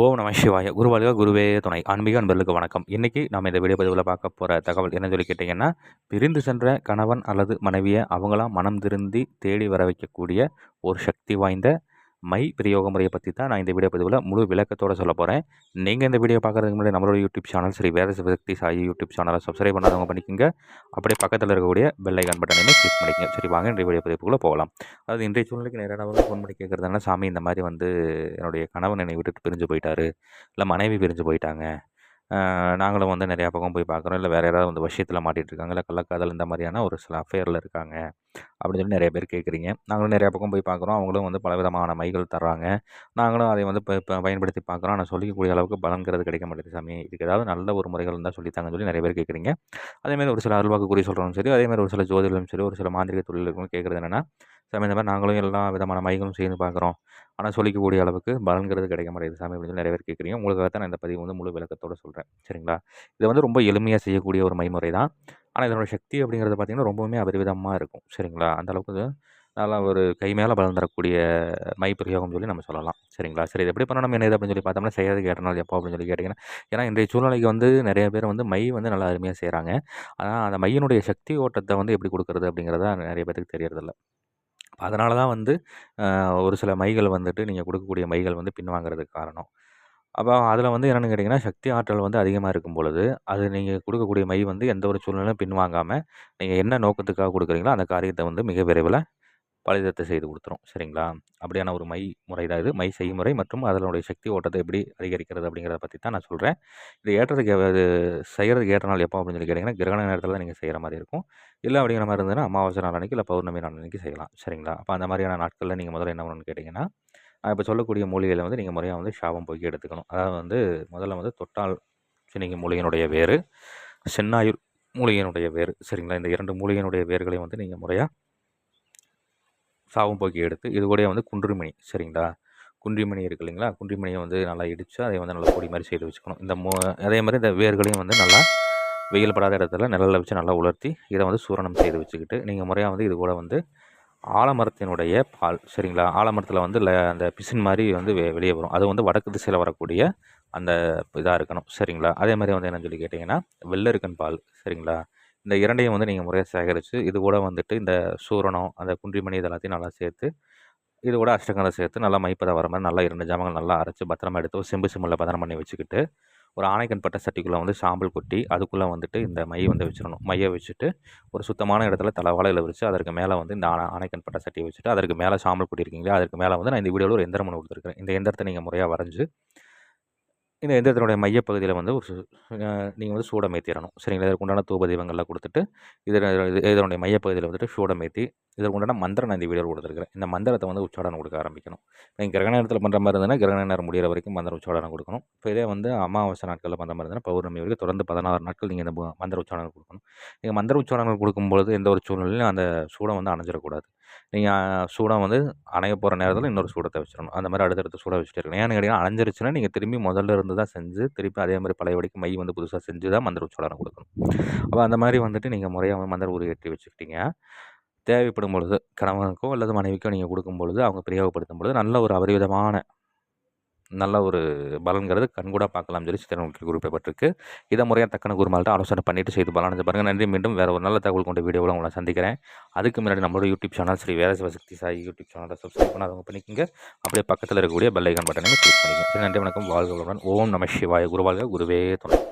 ஓம் நம சிவாய. குருவாளிக குருவே துணை. ஆன்மீக அன்பர்களுக்கு வணக்கம். இன்றைக்கி நம்ம இந்த வீடியோ பதிவில் பார்க்க போகிற தகவல் என்ன சொல்லி கேட்டிங்கன்னா பிரிந்து சென்ற கணவன் அல்லது மனைவியை அவங்களாம் மனம் திருந்தி தேடி வர வைக்கக்கூடிய ஒரு சக்தி வாய்ந்த மை பிரயோக முறையை பற்றி தான் நான் இந்த வீடியோ பதிவில் முழு விளக்கத்தோடு சொல்ல போகிறேன் நீங்கள் இந்த வீடியோ பார்க்குறதுக்கு முன்னாடி நம்மளோட யூடியூப் சேனல் சரி வேறு சக்தி சாய் யூடியூப் சேனலை சப்ஸ்கிரைப் பண்ணாதவங்க பண்ணிக்கோங்க. அப்படியே பக்கத்தில் இருக்கக்கூடிய பெல் ஐக்கான் பட்டனையுமே கிளிக் பண்ணிக்கங்க. சரி வாங்க இந்த வீடியோ பதிவுக்குள்ளே போகலாம். அதாவது இன்றைய சூழ்நிலைக்கு நிறைய நபர்கள் ஃபோன் பண்ணி கேட்குறதுனால சாமி இந்த மாதிரி வந்து என்னுடைய கணவன் என்னை விட்டுட்டு பிரிஞ்சு போயிட்டாரு. இல்லை மனைவி பிரிஞ்சு போயிட்டாங்க. நாங்களும் வந்து நிறையா பக்கம் போய் பார்க்குறோம். இல்லை வேறு யாராவது வந்து விஷயத்தில் மாட்டிகிட்டு இருக்காங்க இல்லை கள்ளக்காதல் இந்த மாதிரியான ஒரு சில அஃபேரில் இருக்காங்க. அப்படின்னு சொல்லி நிறைய பேர் கேட்குறீங்க. நாங்களும் நிறையா பக்கம் போய் பார்க்குறோம். அவங்களும் வந்து பல விதமான மைகள் தர்றாங்க. நாங்களும் அதை வந்து இப்போ பயன்படுத்தி பார்க்குறோம். ஆனால் சொல்லிக்கக்கூடிய அளவுக்கு பலங்கிறது கிடைக்க மாட்டேங்குது சாமி. இதுக்கு ஏதாவது நல்ல ஒரு முறைகள் இருந்தால் சொல்லித்தாங்கன்னு சொல்லி நிறைய பேர் கேட்குறீங்க. அதேமாதிரி ஒரு சில அருள்வாக்கு குறி சொல்கிறோம் சரி அதேமாதிரி ஒரு சில ஜோதிடம் சரி ஒரு சில மாந்திரிக தொழில்களுக்கும் கேட்குறது என்னென்னா சாமி இந்த மாதிரி நாங்களும் எல்லா விதமான மைகளும் சேர்ந்து பார்க்குறோம். ஆனால் சொல்லிக்கக்கூடிய அளவுக்கு பலன்கிறது கிடைக்க மாட்டேங்குது சாமி அப்படின்னு நிறைய பேர் கேட்குறீங்க. உங்களுக்காக தான் நான் இந்த பதிவு வந்து முழு விளக்கத்தோடு சொல்கிறேன் சரிங்களா? இது வந்து ரொம்ப எளிமையாக செய்யக்கூடிய ஒரு மைமுறை தான். ஆனால் இதனோட சக்தி அப்படிங்கிறது பார்த்திங்கன்னா ரொம்பவுமே அபரிவிதமாக இருக்கும். சரிங்களா? அந்த அளவுக்கு நல்லா ஒரு கை மேலே பலன் தரக்கூடிய மை பிரயோகம் சொல்லி நம்ம சொல்லலாம். சரிங்களா? சரி இது எப்படி பண்ணணும்? என்ன இது அப்படின்னு சொல்லி பார்த்தோம்னா செய்யறது கேட்டனால் எப்போ அப்படின்னு சொல்லி கேட்டிங்கன்னா ஏன்னா இன்றைய சூழ்நிலைக்கு வந்து நிறைய பேர் வந்து மை வந்து நல்லா அருமையாக செய்கிறாங்க ஆனால் அந்த மையினுடைய சக்தி ஓட்டத்தை வந்து எப்படி கொடுக்குறது அப்படிங்கிறத நிறைய பேருக்கு தெரியறதில்ல. அதனால தான் வந்து ஒரு சில மைகள் வந்துட்டு நீங்கள் கொடுக்கக்கூடிய மைகள் வந்து பின்வாங்கிறதுக்கு காரணம். அப்போ அதில் வந்து என்னென்னு கேட்டிங்கன்னா சக்தி ஆற்றல் வந்து அதிகமாக இருக்கும் பொழுது அது நீங்கள் கொடுக்கக்கூடிய மை வந்து எந்த ஒரு சூழ்நிலையும் பின்வாங்காமல் நீங்கள் என்ன நோக்கத்துக்காக கொடுக்குறீங்களோ அந்த காரியத்தை வந்து மிக விரைவில் பலிதத்தை செய்து கொடுத்துரும். சரிங்களா? அப்படியான ஒரு மை முறை தான் இது. மை செய்முறை மற்றும் அதனுடைய சக்தி ஓட்டத்தை எப்படி அதிகரிக்கிறது அப்படிங்கிறத பற்றி தான் நான் சொல்கிறேன் இது ஏற்றதுக்கு அது செய்கிறதுக்கு ஏற்ற நாள் எப்போ அப்படின்னு சொல்லி கேட்டிங்கன்னா கிரகண நேரத்தில் தான் நீங்கள் செய்கிற மாதிரி இருக்கும். இல்லை அப்படிங்கிற மாதிரி இருந்ததுன்னா அமாவாசை நாள் அன்றைக்கி இல்லை பௌர்ணமி நாள் அன்றைக்கி செய்யலாம். சரிங்களா? அப்போ அந்த மாதிரியான நாட்களில் நீங்கள் முதல்ல என்ன பண்ணணும்னு கேட்டிங்கன்னா இப்போ சொல்லக்கூடிய மூலிகையில் வந்து நீங்கள் முறையாக வந்து ஷாபம் போக்கி எடுத்துக்கணும். அதாவது வந்து முதல்ல வந்து தொட்டால் சின்னிங்க மூலிகையினுடைய வேறு சென்னாயுர் மூலிகையினுடைய வேறு சரிங்களா? இந்த இரண்டு மூலிகையினுடைய வேர்களையும் வந்து நீங்கள் முறையாக சாவும் போக்கி எடுத்து இது கூட வந்து குன்றுமணி சரிங்களா? குன்றிமணி இருக்கு இல்லைங்களா? குன்றிமணியை வந்து நல்லா இடித்து அதை வந்து நல்லா பொடி மாதிரி செய்து வச்சுக்கணும். இந்த மோ அதே மாதிரி இந்த வேர்களையும் வந்து நல்லா வெயில் படாத இடத்துல நிழலில் வச்சு நல்லா உலர்த்தி இதை வந்து சூரணம் செய்து வச்சுக்கிட்டு நீங்கள் முறையாக வந்து இது கூட வந்து ஆலமரத்தினுடைய பால் சரிங்களா? ஆலமரத்தில் வந்து அந்த பிசின் மாதிரி வந்து வெ வெளியே வரும். அது வந்து வடக்கு திசையில் வரக்கூடிய அந்த இதாக இருக்கணும் சரிங்களா? அதே மாதிரி வந்து என்னன்னு சொல்லி கேட்டிங்கன்னா வெள்ளருக்கன் பால் சரிங்களா? இந்த இரண்டையும் வந்து நீங்கள் முறையாக சேகரித்து இது கூட வந்துட்டு இந்த சூரணம் அந்த குன்றிமணி இது எல்லாத்தையும் நல்லா சேர்த்து இது கூட அஷ்டகந்தம் சேர்த்து நல்லா மைப்பதை வர மாதிரி நல்லா இரண்டு ஜாமங்கள் நல்லா அரைச்சி பத்திரமா எடுத்து செம்பு சிம்மில் பதனம் பண்ணி வச்சுக்கிட்டு ஒரு ஆணைக்கன் பட்ட சட்டிக்குள்ளே வந்து சாம்பல் கொட்டி அதுக்குள்ளே வந்துட்டு இந்த மையை வந்து வச்சிடணும். மையை வச்சுட்டு ஒரு சுத்தமான இடத்துல தலைவாழையில் வச்சு அதற்கு மேலே வந்து இந்த ஆணை ஆணைக்கன் பட்ட சட்டியை வச்சுட்டு அதற்கு மேலே சாம்பல் கொட்டியிருக்கீங்களா அதற்கு மேலே வந்து நான் இந்த வீடியோவில் ஒரு எந்திரம் ஒன்று கொடுத்துருக்கேன் இந்த எந்திரத்தை நீங்கள் முறையாக வரைஞ்சி இந்த எந்திரத்தினுடைய மையப்பகுதியில் வந்து ஒரு நீங்கள் வந்து சூடமேத்திடணும் சரிங்களா? இதற்கு உண்டான தூப தெய்வங்கள்லாம் கொடுத்துட்டு இதில் இதனுடைய மையப்பகுதியில் வந்துட்டு சூடமேத்தி இதற்கு உண்டான மந்திரம் நான் இந்த வீடியோ கொடுத்துருக்கிறேன். இந்த மந்திரத்தை வந்து உச்சாடனம் கொடுக்க ஆரம்பிக்கணும். நீங்கள் கிரகண நேரத்தில் பண்ணுற மாதிரி இருந்ததுன்னா கிரகண நேரம் முடிகிற வரைக்கும் மந்திர உச்சாடனம் கொடுக்கணும். இப்போ இதே வந்து அமாவாசை நாட்களில் பண்ணுற மாதிரி இருந்தால் பௌர்ணமி வரைக்கும் தொடர்ந்து பதினாறு நாட்கள் நீங்கள் இந்த மந்திர உச்சாடனம் கொடுக்கணும். நீங்கள் மந்திர உச்சாடனங்கள் கொடுக்கும்பொழுது எந்த ஒரு சூழ்நிலையும் அந்த சூடம் வந்து அணைஞ்சிடக்கூடாது. நீங்கள் சூடம் வந்து அணைய போகிற நேரத்தில் இன்னொரு சூடத்தை வச்சிடணும் அந்த மாதிரி அடுத்தடுத்து சூட வச்சுட்டு இருக்கணும் ஏன்னு கேட்டிங்கன்னா அணைஞ்சிருச்சுன்னா நீங்கள் திரும்பி முதல்ல இருந்து தான் செஞ்சு திருப்பி அதே மாதிரி பழைய வடிக்கு மை வந்து புதுசாக செஞ்சு தான் மந்திர உச்சாடனம் கொடுக்கணும். அப்போ அந்த மாதிரி வந்துட்டு நீங்கள் முறையாக மந்திர உரு ஏற்றி வச்சுக்கிட்டீங்க. தேவைப்படும் பொழுது கணவனுக்கோ அல்லது மனைவிக்கோ நீங்கள் கொடுக்கும் பொழுது அவங்க பிரயோகப்படுத்தும் பொழுது நல்ல ஒரு அபரிவிதமான நல்ல ஒரு பலன்கிறது கண்கூட பார்க்கலாம் சொல்லி சித்திரங்களுக்கு குறிப்பிடப்பட்டிருக்கு. இதை முறையாக தக்கன குருமால்கிட்ட ஆலோசனை பண்ணிட்டு செய்து பலன் பாருங்கள் நன்றி. மீண்டும் வேறு ஒரு நல்ல தகவல் கொண்ட வீடியோவில் உங்களை சந்திக்கிறேன். அதுக்கு முன்னாடி நம்மளோட யூடியூப் சேனல் ஸ்ரீ வேற சிவசக்தி சாய் யூடியூப் சேனலை சப்ஸ்கிரைப் பண்ணாதவங்க பண்ணிக்கோங்க. அப்படியே பக்கத்தில் இருக்கக்கூடிய பெல்லைக்கன் பட்டனையும் கிளிக் பண்ணிக்கோங்க. நன்றி வணக்கம். வாழ்க ஓம் நம சிவாய. குருவாழ்க குருவே துணை.